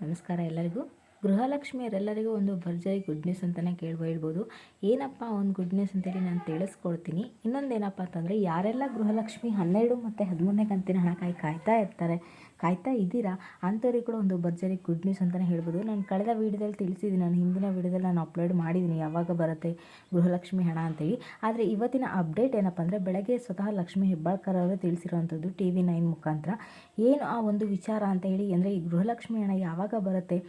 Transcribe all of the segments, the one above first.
ನಮಸ್ಕಾರ ಎಲ್ಲರಿಗೂ. ಗೃಹಲಕ್ಷ್ಮಿಯರೆಲ್ಲರಿಗೂ ಒಂದು ಭರ್ಜರಿ ಗುಡ್ ನ್ಯೂಸ್ ಅಂತಲೇ ಕೇಳ್ಬೋ ಹೇಳ್ಬೋದು. ಏನಪ್ಪ ಒಂದು ಗುಡ್ ನ್ಯೂಸ್ ಅಂತೇಳಿ ನಾನು ತಿಳಿಸ್ಕೊಡ್ತೀನಿ. ಇನ್ನೊಂದು ಏನಪ್ಪ ಅಂತಂದರೆ, ಯಾರೆಲ್ಲ ಗೃಹಲಕ್ಷ್ಮಿ ಹನ್ನೆರಡು ಮತ್ತು ಹದಿಮೂರನೇ ಕಂತಿನ ಹಣಕಾಯಿ ಕಾಯ್ತಾ ಇರ್ತಾರೆ, ಕಾಯ್ತಾ ಇದ್ದೀರಾ, ಅಂಥವ್ರಿಗೆ ಕೂಡ ಒಂದು ಭರ್ಜರಿ ಗುಡ್ ನ್ಯೂಸ್ ಅಂತಲೇ ಹೇಳ್ಬೋದು. ನಾನು ಕಳೆದ ವೀಡಿಯೋದಲ್ಲಿ ತಿಳಿಸಿದ್ದೀನಿ, ನಾನು ಹಿಂದಿನ ವೀಡಿಯೋದಲ್ಲಿ ನಾನು ಅಪ್ಲೋಡ್ ಮಾಡಿದ್ದೀನಿ, ಯಾವಾಗ ಬರುತ್ತೆ ಗೃಹಲಕ್ಷ್ಮಿ ಹಣ ಅಂತೇಳಿ. ಆದರೆ ಇವತ್ತಿನ ಅಪ್ಡೇಟ್ ಏನಪ್ಪ ಅಂದರೆ, ಬೆಳಗ್ಗೆ ಸ್ವತಃ ಲಕ್ಷ್ಮಿ ಹೆಬ್ಬಾಳ್ಕರ್ ಅವರೇ ತಿಳಿಸಿರುವಂಥದ್ದು ಟಿ ವಿ ನೈನ್ ಮುಖಾಂತರ. ಏನು ಆ ಒಂದು ವಿಚಾರ ಅಂತ ಹೇಳಿ ಅಂದರೆ, ಈ ಗೃಹಲಕ್ಷ್ಮಿ ಹಣ ಯಾವಾಗ ಬರುತ್ತೆ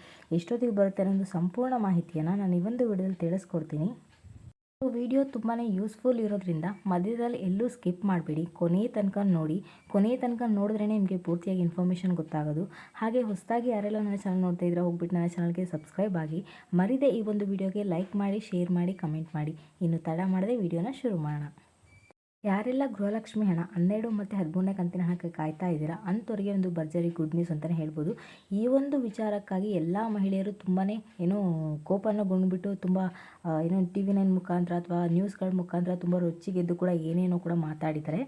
ಎಷ್ಟೊತ್ತಿಗೆ ಬರುತ್ತೆ ಅನ್ನೋದು ಸಂಪೂರ್ಣ ಮಾಹಿತಿಯನ್ನು ನಾನು ಈ ಒಂದು ವಿಡಿಯೋದಲ್ಲಿ ತಿಳಿಸ್ಕೊಡ್ತೀನಿ. ವಿಡಿಯೋ ತುಂಬಾ ಯೂಸ್ಫುಲ್ ಇರೋದ್ರಿಂದ ಮಧ್ಯದಲ್ಲಿ ಎಲ್ಲೂ ಸ್ಕಿಪ್ ಮಾಡಬೇಡಿ. ಕೊನೆಯ ತನಕ ನೋಡಿ. ಕೊನೆಯ ತನಕ ನೋಡಿದ್ರೇ ನಿಮಗೆ ಪೂರ್ತಿಯಾಗಿ ಇನ್ಫಾರ್ಮೇಷನ್ ಗೊತ್ತಾಗೋದು. ಹಾಗೆ ಹೊಸದಾಗಿ ಯಾರೆಲ್ಲ ನನ್ನ ಚಾನಲ್ ನೋಡ್ತಾ ಇದ್ರೆ ಹೋಗ್ಬಿಟ್ಟು ನನ್ನ ಚಾನಲ್ಗೆ ಸಬ್ಸ್ಕ್ರೈಬ್ ಆಗಿ. ಮರಿದೇ ಈ ಒಂದು ವಿಡಿಯೋಗೆ ಲೈಕ್ ಮಾಡಿ ಶೇರ್ ಮಾಡಿ ಕಮೆಂಟ್ ಮಾಡಿ. ಇನ್ನು ತಡ ಮಾಡದೆ ವಿಡಿಯೋನ ಶುರು ಮಾಡೋಣ. ಯಾರೆಲ್ಲ ಗೃಹಲಕ್ಷ್ಮಿ ಹಣ, ಹನ್ನೆರಡು ಮತ್ತು ಹದಿಮೂರನೇ ಕಂತಿನ ಹಣಕ್ಕೆ ಕಾಯ್ತಾ ಇದ್ದೀರಾ, ಅಂಥವ್ರಿಗೆ ಒಂದು ಭರ್ಜರಿ ಗುಡ್ ನ್ಯೂಸ್ ಅಂತಲೇ ಹೇಳ್ಬೋದು. ಈ ಒಂದು ವಿಚಾರಕ್ಕಾಗಿ ಎಲ್ಲ ಮಹಿಳೆಯರು ತುಂಬಾ ಏನೋ ಕೋಪನಗೊಂಡ್ಬಿಟ್ಟು ತುಂಬ ಏನೋ ಟಿ ವಿ ನೈನ್ ಮುಖಾಂತರ ಅಥವಾ ನ್ಯೂಸ್ಗಳ ಮುಖಾಂತರ ತುಂಬ ರೊಚ್ಚಿಗೆದ್ದು ಕೂಡ ಏನೇನೋ ಕೂಡ ಮಾತಾಡಿದ್ದಾರೆ.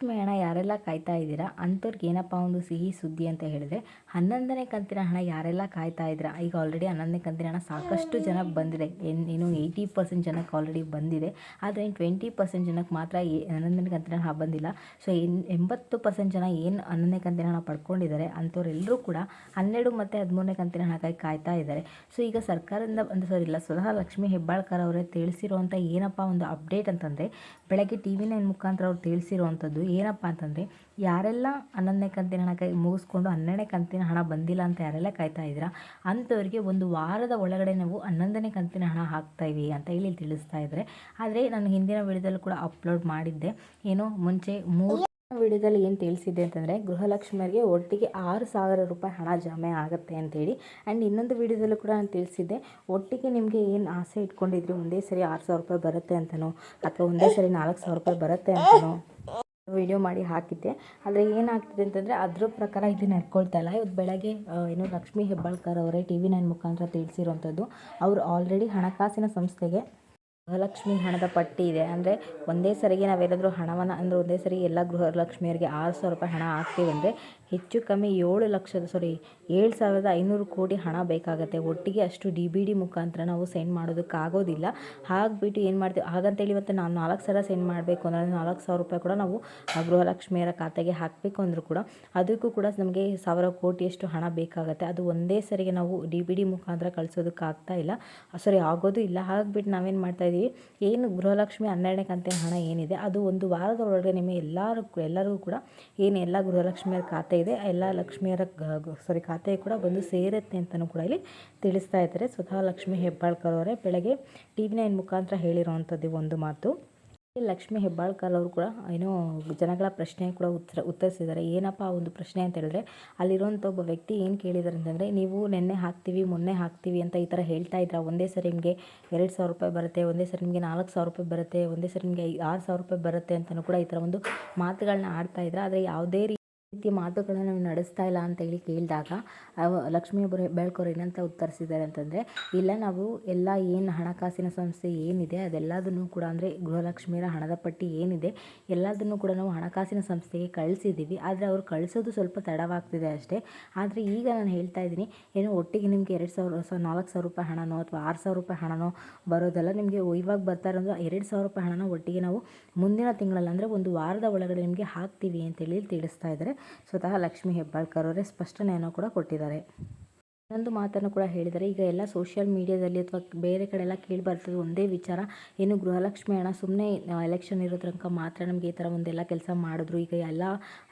ಲಕ್ಷ್ಮಿ ಹಣ ಯಾರೆಲ್ಲ ಕಾಯ್ತಾ ಇದ್ದೀರಾ? ಅಂಥವ್ರಿಗೆ ಏನಪ್ಪ ಒಂದು ಸಿಹಿ ಸುದ್ದಿ ಅಂತ ಹೇಳಿದ್ರೆ, ಹನ್ನೊಂದನೇ ಕಂತಿನ ಹಣ ಯಾರೆಲ್ಲ ಕಾಯ್ತಾ ಇದ್ದೀರಾ? ಈಗ ಆಲ್ರೆಡಿ ಹನ್ನೊಂದನೇ ಕಂತಿನ ಹಣ ಸಾಕಷ್ಟು ಜನಕ್ಕೆ ಬಂದಿದೆ. ಏನು ಇನ್ನು ಏಯ್ಟಿ ಪರ್ಸೆಂಟ್ ಜನಕ್ಕೆ ಆಲ್ರೆಡಿ ಬಂದಿದೆ. ಆದರೆ ಇನ್ನು ಟ್ವೆಂಟಿ ಪರ್ಸೆಂಟ್ ಜನಕ್ಕೆ ಮಾತ್ರ ಹನ್ನೊಂದನೇ ಕಂತಿನ ಹಣ ಬಂದಿಲ್ಲ. ಸೊ ಇನ್ ಎಂಬತ್ತು ಪರ್ಸೆಂಟ್ ಜನ ಏನು ಹನ್ನೊಂದನೇ ಕಂತಿನ ಹಣ ಪಡ್ಕೊಂಡಿದ್ದಾರೆ ಅಂಥವ್ರೆಲ್ಲರೂ ಕೂಡ ಹನ್ನೆರಡು ಮತ್ತು ಹದಿಮೂರನೇ ಕಂತಿನ ಹಣಕ್ಕಾಗಿ ಕಾಯ್ತಾ ಇದ್ದಾರೆ. ಸೊ ಈಗ ಸರ್ಕಾರದಿಂದ ಅಂದರೆ ಸರಿ ಇಲ್ಲ, ಸ್ವತಃ ಲಕ್ಷ್ಮಿ ಹೆಬ್ಬಾಳ್ಕರ್ ಅವರೇ ತಿಳಿಸಿರುವಂಥ ಏನಪ್ಪ ಒಂದು ಅಪ್ಡೇಟ್ ಅಂತಂದರೆ, ಬೆಳಗ್ಗೆ ಟಿ ವಿ ನೈನ್ ಮುಖಾಂತರ ಅವ್ರು ತಿಳಿಸಿರುವಂಥದ್ದು ಏನಪ್ಪ ಅಂತಂದರೆ, ಯಾರೆಲ್ಲ ಹನ್ನೊಂದನೇ ಕಂತಿನ ಹಣ ಕೈ ಮುಗಿಸ್ಕೊಂಡು ಹನ್ನೆರಡನೇ ಕಂತಿನ ಹಣ ಬಂದಿಲ್ಲ ಅಂತ ಯಾರೆಲ್ಲ ಕಾಯ್ತಾ ಇದ್ದೀರಾ, ಅಂಥವ್ರಿಗೆ ಒಂದು ವಾರದ ಒಳಗಡೆ ನಾವು ಹನ್ನೊಂದನೇ ಕಂತಿನ ಹಣ ಹಾಕ್ತಾಯಿವಿ ಅಂತ ಹೇಳಿ ತಿಳಿಸ್ತಾ ಇದ್ದಾರೆ. ಆದರೆ ನಾನು ಹಿಂದಿನ ವಿಡಿಯೋದಲ್ಲೂ ಕೂಡ ಅಪ್ಲೋಡ್ ಮಾಡಿದ್ದೆ. ಏನೋ, ಮುಂಚೆ ಮೂರು ವಿಡಿಯೋದಲ್ಲಿ ಏನು ತಿಳಿಸಿದೆ ಅಂತಂದರೆ, ಗೃಹಲಕ್ಷ್ಮಿಯರಿಗೆ ಒಟ್ಟಿಗೆ ಆರು ಸಾವಿರ ರೂಪಾಯಿ ಹಣ ಜಮೆ ಆಗುತ್ತೆ ಅಂತೇಳಿ ಆ್ಯಂಡ್ ಇನ್ನೊಂದು ವಿಡಿಯೋದಲ್ಲೂ ಕೂಡ ನಾನು ತಿಳಿಸಿದ್ದೆ, ಒಟ್ಟಿಗೆ ನಿಮಗೆ ಏನು ಆಸೆ ಇಟ್ಕೊಂಡಿದ್ರಿ, ಒಂದೇ ಸರಿ ಆರು ಸಾವಿರ ರೂಪಾಯಿ ಬರುತ್ತೆ ಅಂತನೋ, ಅಥವಾ ಒಂದೇ ಸರಿ ನಾಲ್ಕು ಸಾವಿರ ರೂಪಾಯಿ ಬರುತ್ತೆ ಅಂತನೋ? ವಿಡಿಯೋ ಮಾಡಿ ಹಾಕಿದ್ದೆ. ಆದರೆ ಏನಾಗ್ತಿದೆ ಅಂತಂದರೆ ಅದ್ರ ಪ್ರಕಾರ ಇದು ನಡ್ಕೊಳ್ತಾ ಇಲ್ಲ. ಇವತ್ತು ಬೆಳಗ್ಗೆ ಏನು ಲಕ್ಷ್ಮೀ ಹೆಬ್ಬಾಳ್ಕರ್ ಅವರೇ ಟಿ ವಿ ನೈನ್ ಮುಖಾಂತರ ತಿಳಿಸಿರುವಂಥದ್ದು ಅವರು ಆಲ್ರೆಡಿ ಹಣಕಾಸಿನ ಸಂಸ್ಥೆಗೆ ಗೃಹಲಕ್ಷ್ಮಿ ಹಣದ ಪಟ್ಟಿ ಇದೆ. ಅಂದರೆ ಒಂದೇ ಸರಿಗೆ ನಾವೇನಾದರೂ ಹಣವನ್ನು, ಅಂದರೆ ಒಂದೇ ಸರಿ ಎಲ್ಲ ಗೃಹಲಕ್ಷ್ಮಿಯರಿಗೆ ಆರು ಸಾವಿರ ರೂಪಾಯಿ ಹಣ ಹಾಕ್ತೀವಿ ಅಂದರೆ ಹೆಚ್ಚು ಕಮ್ಮಿ ಏಳು ಲಕ್ಷದ ಸಾರಿ ಏಳು ಸಾವಿರದ ಐನೂರು ಕೋಟಿ ಹಣ ಬೇಕಾಗುತ್ತೆ. ಒಟ್ಟಿಗೆ ಅಷ್ಟು ಡಿ ಬಿ ಡಿ ಮುಖಾಂತರ ನಾವು ಸೆಂಡ್ ಮಾಡೋದಕ್ಕಾಗೋದಿಲ್ಲ. ಹಾಗ್ಬಿಟ್ಟು ಏನು ಮಾಡ್ತೀವಿ? ಹಾಗಂತೇಳಿ ಇವತ್ತು ನಾವು ನಾಲ್ಕು ಸಲ ಸೆಂಡ್ ಮಾಡಬೇಕು ಅಂದರೆ ನಾಲ್ಕು ಸಾವಿರ ರೂಪಾಯಿ ಕೂಡ ನಾವು ಆ ಗೃಹಲಕ್ಷ್ಮಿಯರ ಖಾತೆಗೆ ಹಾಕಬೇಕು ಅಂದರೂ ಕೂಡ ಅದಕ್ಕೂ ಕೂಡ ನಮಗೆ ಸಾವಿರ ಕೋಟಿಯಷ್ಟು ಹಣ ಬೇಕಾಗುತ್ತೆ. ಅದು ಒಂದೇ ಸರಿಗೆ ನಾವು ಡಿ ಬಿ ಡಿ ಮುಖಾಂತರ ಕಳಿಸೋದಕ್ಕಾಗ್ತಾ ಇಲ್ಲ. ಸಾರಿ ಆಗೋದು ಇಲ್ಲ. ಹಾಗ್ಬಿಟ್ಟು ನಾವೇನು ಮಾಡ್ತಾಯಿದ್ದೀವಿ ಏನು ಗೃಹಲಕ್ಷ್ಮಿ ಹನ್ನೆರಡನೇ ಕಂತಿನ ಹಣ ಏನಿದೆ, ಅದು ಒಂದು ವಾರದ ಒಳಗೆ ನಿಮಗೆ ಎಲ್ಲರೂ ಎಲ್ಲರಿಗೂ ಕೂಡ ಏನು ಎಲ್ಲ ಗೃಹಲಕ್ಷ್ಮಿಯರ ಖಾತೆ ಇದೆ, ಎಲ್ಲ ಲಕ್ಷ್ಮಿಯರ ಸಾರಿ ಖಾತೆ ಕೂಡ ಬಂದು ಸೇರುತ್ತೆ ಅಂತಲೂ ಕೂಡ ಇಲ್ಲಿ ತಿಳಿಸ್ತಾ ಇದ್ದಾರೆ. ಸ್ವತಃ ಲಕ್ಷ್ಮಿ ಹೆಬ್ಬಾಳ್ಕರ್ ಅವರೇ ಬೆಳಗ್ಗೆ ಟಿ ವಿ ನೈನ್ ಮುಖಾಂತರ ಹೇಳಿರುವಂಥದ್ದು ಒಂದು ಮಾತು. ಲಕ್ಷ್ಮಿ ಹೆಬ್ಬಾಳ್ಕರ್ ಅವರು ಕೂಡ ಏನೋ ಜನಗಳ ಪ್ರಶ್ನೆ ಕೂಡ ಉತ್ತರ ಉತ್ತರಿಸಿದ್ದಾರೆ. ಏನಪ್ಪ ಆ ಒಂದು ಪ್ರಶ್ನೆ ಅಂತ ಹೇಳಿದ್ರೆ, ಅಲ್ಲಿರುವಂಥ ಒಬ್ಬ ವ್ಯಕ್ತಿ ಏನು ಕೇಳಿದ್ದಾರೆ ಅಂತಂದರೆ, ನೀವು ನೆನ್ನೆ ಹಾಕ್ತೀವಿ, ಮೊನ್ನೆ ಹಾಕ್ತೀವಿ ಅಂತ ಈ ಥರ ಹೇಳ್ತಾ ಇದ್ರ? ಒಂದೇ ಸರಿ ನಿಮಗೆ ಎರಡು ಸಾವಿರ ರೂಪಾಯಿ ಬರುತ್ತೆ, ಒಂದೇ ಸರಿ ನಿಮಗೆ ನಾಲ್ಕು ಸಾವಿರ ರೂಪಾಯಿ ಬರುತ್ತೆ, ಒಂದೇ ಸರಿ ನಿಮಗೆ ಆರು ಸಾವಿರ ರೂಪಾಯಿ ಬರುತ್ತೆ ಅಂತಲೂ ಕೂಡ ಈ ಥರ ಒಂದು ಮಾತುಗಳನ್ನ ಆಡ್ತಾ ಇದ್ದಾರೆ ಆದರೆ ಯಾವುದೇ ರೀತಿಯ ಮಾತುಗಳನ್ನು ನೀವು ನಡೆಸ್ತಾ ಇಲ್ಲ ಅಂತ ಹೇಳಿ ಕೇಳಿದಾಗ ಲಕ್ಷ್ಮೀ ಬೆಳ್ಕೋರು ಏನಂತ ಉತ್ತರಿಸಿದ್ದಾರೆ ಅಂತಂದರೆ, ಇಲ್ಲ ನಾವು ಎಲ್ಲ ಏನು ಹಣಕಾಸಿನ ಸಂಸ್ಥೆ ಏನಿದೆ ಅದೆಲ್ಲದನ್ನು ಕೂಡ ಅಂದರೆ ಗೃಹಲಕ್ಷ್ಮಿಯರ ಹಣದ ಪಟ್ಟಿ ಏನಿದೆ ಎಲ್ಲದನ್ನು ಕೂಡ ನಾವು ಹಣಕಾಸಿನ ಸಂಸ್ಥೆಗೆ ಕಳಿಸಿದ್ದೀವಿ. ಆದರೆ ಅವ್ರು ಕಳಿಸೋದು ಸ್ವಲ್ಪ ತಡವಾಗ್ತಿದೆ ಅಷ್ಟೇ. ಆದರೆ ಈಗ ನಾನು ಹೇಳ್ತಾ ಇದ್ದೀನಿ, ಏನು ಒಟ್ಟಿಗೆ ನಿಮಗೆ ಎರಡು ಸಾವಿರ ನಾಲ್ಕು ಸಾವಿರ ರೂಪಾಯಿ ಹಣನೋ ಅಥವಾ ಆರು ಸಾವಿರ ರೂಪಾಯಿ ಹಣನೋ ಬರೋದಲ್ಲ, ನಿಮಗೆ ಇವಾಗ ಬರ್ತಾ ಇರೋದು ಎರಡು ಸಾವಿರ ರೂಪಾಯಿ ಹಣನ ಒಟ್ಟಿಗೆ ನಾವು ಮುಂದಿನ ತಿಂಗಳಲ್ಲಿ ಅಂದರೆ ಒಂದು ವಾರದ ಒಳಗಡೆ ನಿಮಗೆ ಹಾಕ್ತೀವಿ ಅಂತೇಳಿ ತಿಳಿಸ್ತಾ ಇದ್ದಾರೆ. ಸ್ವತಃ ಲಕ್ಷ್ಮೀ ಹೆಬ್ಬಾಳ್ಕರ್ ಅವರೇ ಸ್ಪಷ್ಟನೆಯನ್ನು ಕೂಡ ಕೊಟ್ಟಿದ್ದಾರೆ. ಇನ್ನೊಂದು ಮಾತನ್ನು ಕೂಡ ಹೇಳಿದರೆ, ಈಗ ಎಲ್ಲ ಸೋಷಿಯಲ್ ಮೀಡಿಯಾದಲ್ಲಿ ಅಥವಾ ಬೇರೆ ಕಡೆ ಎಲ್ಲ ಕೇಳಿ ಬರ್ತದೆ ಒಂದೇ ವಿಚಾರ. ಏನು ಗೃಹಲಕ್ಷ್ಮಿ ಹಣ ಸುಮ್ಮನೆ ಎಲೆಕ್ಷನ್ ಇರೋ ತನಕ ಮಾತ್ರ ನಮಗೆ ಈ ಥರ ಒಂದೆಲ್ಲ ಕೆಲಸ ಮಾಡಿದ್ರು. ಈಗ ಎಲ್ಲ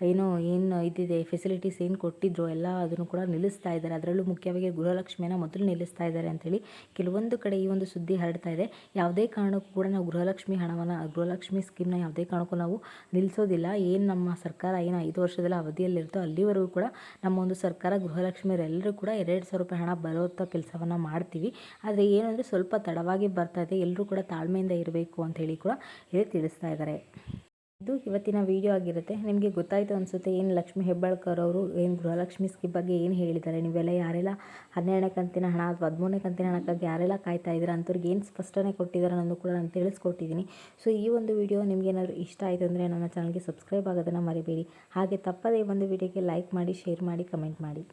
ಏನು ಏನು ಇದಿದೆ ಫೆಸಿಲಿಟೀಸ್ ಏನು ಕೊಟ್ಟಿದ್ರು, ಎಲ್ಲ ಅದನ್ನು ಕೂಡ ನಿಲ್ಲಿಸ್ತಾ ಇದ್ದಾರೆ. ಅದರಲ್ಲೂ ಮುಖ್ಯವಾಗಿ ಗೃಹಲಕ್ಷ್ಮಿಯನ್ನು ಮೊದಲು ನಿಲ್ಲಿಸ್ತಾ ಇದ್ದಾರೆ ಅಂಥೇಳಿ ಕೆಲವೊಂದು ಕಡೆ ಈ ಒಂದು ಸುದ್ದಿ ಹರಡ್ತಾ ಇದೆ. ಯಾವುದೇ ಕಾರಣಕ್ಕೂ ಕೂಡ ನಾವು ಗೃಹಲಕ್ಷ್ಮಿ ಹಣವನ್ನು, ಗೃಹಲಕ್ಷ್ಮಿ ಸ್ಕೀಮ್ನ ಯಾವುದೇ ಕಾರಣಕ್ಕೂ ನಾವು ನಿಲ್ಲಿಸೋದಿಲ್ಲ. ಏನು ನಮ್ಮ ಸರ್ಕಾರ ಏನು ಐದು ವರ್ಷದಲ್ಲಿ ಅವಧಿಯಲ್ಲಿರುತ್ತೋ ಅಲ್ಲಿವರೆಗೂ ಕೂಡ ನಮ್ಮ ಒಂದು ಸರ್ಕಾರ ಗೃಹಲಕ್ಷ್ಮಿಯರೆಲ್ಲರೂ ಕೂಡ ಎರಡು ಸಾವಿರ ರೂಪಾಯಿ ಹಣ ಬರುವಂಥ ಕೆಲಸವನ್ನು ಮಾಡ್ತೀವಿ. ಆದರೆ ಏನಂದರೆ ಸ್ವಲ್ಪ ತಡವಾಗಿ ಬರ್ತಾ ಇದೆ. ಎಲ್ಲರೂ ಕೂಡ ತಾಳ್ಮೆಯಿಂದ ಇರಬೇಕು ಅಂತ ಹೇಳಿ ಕೂಡ ಇಲ್ಲಿ ತಿಳಿಸ್ತಾ ಇದ್ದಾರೆ ಇದು ಇವತ್ತಿನ ವಿಡಿಯೋ ಆಗಿರುತ್ತೆ. ನಿಮಗೆ ಗೊತ್ತಾಯಿತು ಅನಿಸುತ್ತೆ ಏನು ಲಕ್ಷ್ಮಿ ಹೆಬ್ಬಾಳ್ಕರ್ ಅವರು, ಏನು ಗೃಹಲಕ್ಷ್ಮಿ ಸ್ಕೀಮ್ ಬಗ್ಗೆ ಏನು ಹೇಳಿದ್ದಾರೆ? ನೀವೆಲ್ಲ ಯಾರೆಲ್ಲ ಹನ್ನೆರಡನೇ ಕಂತಿನ ಹಣ ಅಥವಾ ಹದಿಮೂರನೇ ಕಂತಿನ ಹಣಕ್ಕಾಗಿ ಯಾರೆಲ್ಲ ಕಾಯ್ತಾ ಇದ್ದೀರಾ ಅಂಥವ್ರಿಗೆ ಏನು ಸ್ಪಷ್ಟನೆ ಕೊಟ್ಟಿದ್ದಾರೆ ಅನ್ನೋದು ಕೂಡ ನಾನು ತಿಳಿಸ್ಕೊಟ್ಟಿದ್ದೀನಿ. ಸೊ ಈ ಒಂದು ವಿಡಿಯೋ ನಿಮ್ಗೆ ಏನಾದರೂ ಇಷ್ಟ ಆಯಿತು ಅಂದರೆ ನನ್ನ ಚಾನಲ್ಗೆ ಸಬ್ಸ್ಕ್ರೈಬ್ ಆಗೋದನ್ನು ಮರಿಬೇಡಿ. ಹಾಗೆ ತಪ್ಪದೇ ಒಂದು ವಿಡಿಯೋಗೆ ಲೈಕ್ ಮಾಡಿ ಶೇರ್ ಮಾಡಿ ಕಮೆಂಟ್ ಮಾಡಿ.